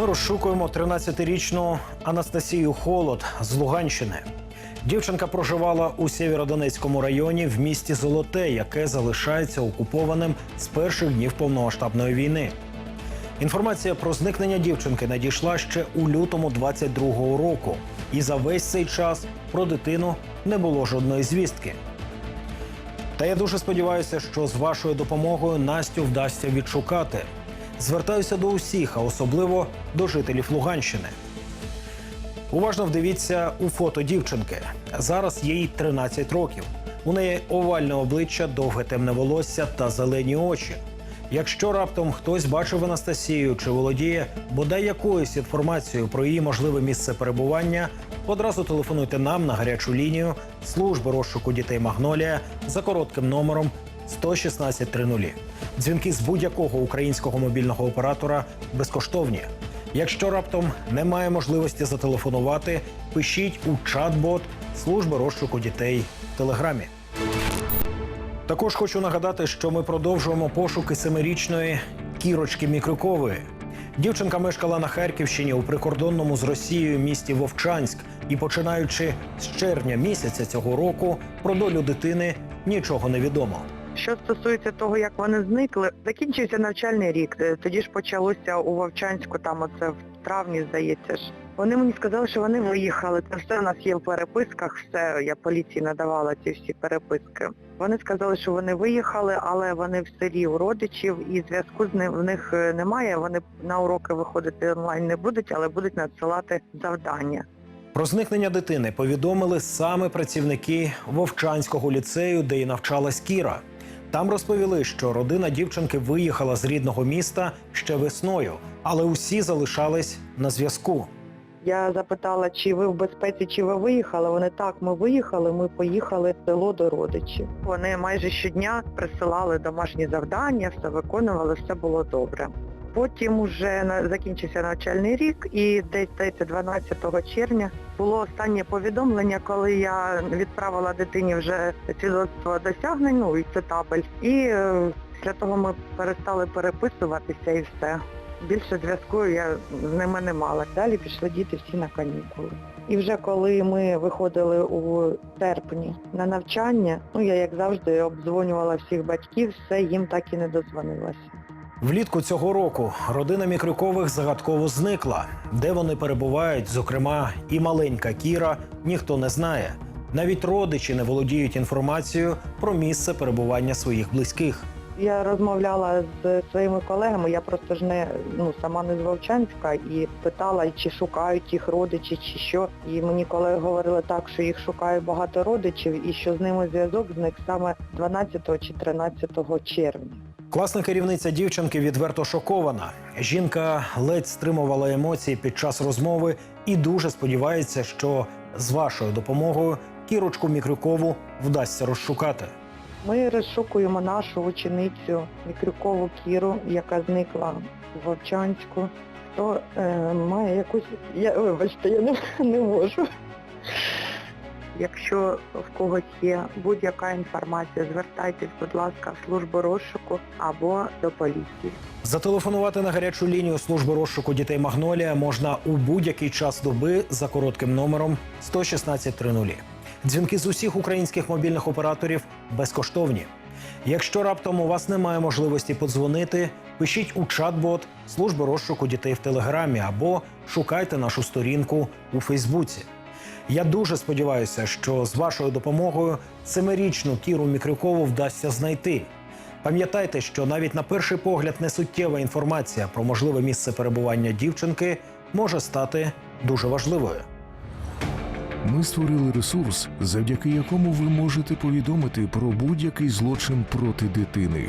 Ми розшукуємо 13-річну Анастасію Холод з Луганщини. Дівчинка проживала у Сєвєродонецькому районі в місті Золоте, яке залишається окупованим з перших днів повномасштабної війни. Інформація про зникнення дівчинки надійшла ще у лютому 22-го року, і за весь цей час про дитину не було жодної звістки. Та я дуже сподіваюся, що з вашою допомогою Настю вдасться відшукати. Звертаюся до усіх, а особливо до жителів Луганщини. Уважно вдивіться у фото дівчинки. Зараз їй 13 років. У неї овальне обличчя, довге темне волосся та зелені очі. Якщо раптом хтось бачив Анастасію чи володіє бодай якоюсь інформацією про її можливе місце перебування, одразу телефонуйте нам на гарячу лінію служби розшуку дітей Магнолія за коротким номером 11630. Дзвінки з будь-якого українського мобільного оператора безкоштовні. Якщо раптом немає можливості зателефонувати, пишіть у чат-бот служби розшуку дітей в телеграмі. Також хочу нагадати, що ми продовжуємо пошуки семирічної кірочки Мікрюкової. Дівчинка мешкала на Харківщині у прикордонному з Росією місті Вовчанськ, і починаючи з червня місяця цього року про долю дитини нічого не відомо. Що стосується того, як вони зникли, закінчився навчальний рік. Е, Тоді ж почалося у Вовчанську, там оце в травні, здається ж. Вони мені сказали, що вони виїхали. Це все у нас є в переписках, все я поліції надавала ці всі переписки. Вони сказали, що вони виїхали, але вони в селі у родичів і зв'язку з ним в них е, немає. Вони на уроки виходити онлайн не будуть, але будуть надсилати завдання. Про зникнення дитини повідомили саме працівники Вовчанського ліцею, де і навчалась Кіра. Там розповіли, що родина дівчинки виїхала з рідного міста ще весною, але усі залишались на зв'язку. Я запитала, чи ви в безпеці, чи ви виїхали. Вони так, ми виїхали, ми поїхали в село до родичів. Вони майже щодня присилали домашні завдання, все виконували, все було добре. Потім уже закінчився навчальний рік і десь 12 червня було останнє повідомлення, коли я відправила дитині вже свідоцтво досягнень, ну і це табель. І е, після того ми перестали переписуватися і все. Більше зв'язку я з ними не мала. Далі пішли діти всі на канікули. І вже коли ми виходили у серпні на навчання, ну я як завжди обдзвонювала всіх батьків, все їм так і не дозвонилася. Влітку цього року родина Мікрюкових загадково зникла. Де вони перебувають, зокрема, і маленька Кіра, ніхто не знає. Навіть родичі не володіють інформацією про місце перебування своїх близьких. Я розмовляла з своїми колегами, я просто ж не ну сама не з Вовчанська і питала, чи шукають їх родичі, чи що. І мені колеги говорили так, що їх шукає багато родичів і що з ними зв'язок зник саме 12 чи 13 червня. Класна керівниця дівчинки відверто шокована. Жінка ледь стримувала емоції під час розмови і дуже сподівається, що з вашою допомогою Кірочку Мікрюкову вдасться розшукати. Ми розшукуємо нашу ученицю Мікрюкову Кіру, яка зникла в Вовчанську. Хто е, має якусь. Я вибачте, я не, не можу. Якщо в когось є будь-яка інформація, звертайтесь, будь ласка, в службу розшуку або до поліції. Зателефонувати на гарячу лінію служби розшуку дітей Магнолія можна у будь-який час доби за коротким номером 11630. Дзвінки з усіх українських мобільних операторів безкоштовні. Якщо раптом у вас немає можливості подзвонити, пишіть у чат-бот служби розшуку дітей в Телеграмі або шукайте нашу сторінку у Фейсбуці. Я дуже сподіваюся, що з вашою допомогою семирічну Кіру Мікрюкову вдасться знайти. Пам'ятайте, що навіть на перший погляд несуттєва інформація про можливе місце перебування дівчинки може стати дуже важливою. Ми створили ресурс, завдяки якому ви можете повідомити про будь-який злочин проти дитини.